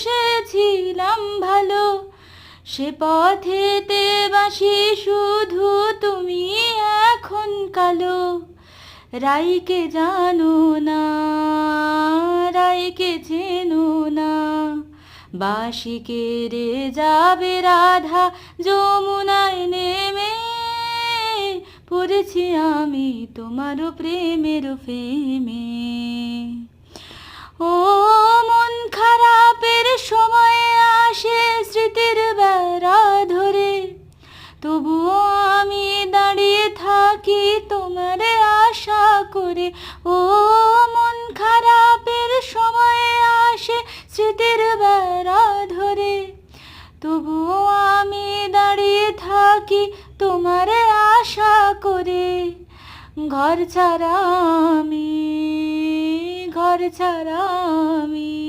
এসেছিলাম ভালো। সে পথেতে বাসি শুধু তুমি এখন কালো। রাইকে জানো না রাইকে চেনো না। বাসি কেড়ে যাবে রাধা, যমুনায় নেমে। পড়েছি আমি তোমার প্রেমের প্রেমে তবুও আমি দাঁড়িয়ে থাকি তোমার আশা করে। ও মন খারাপের সময়ে আসে স্মৃতির বেড়া ধরে। তবুও আমি দাঁড়িয়ে থাকি তোমার আশা করে। ঘর ছাড়া আমি, ঘর ছাড়া আমি।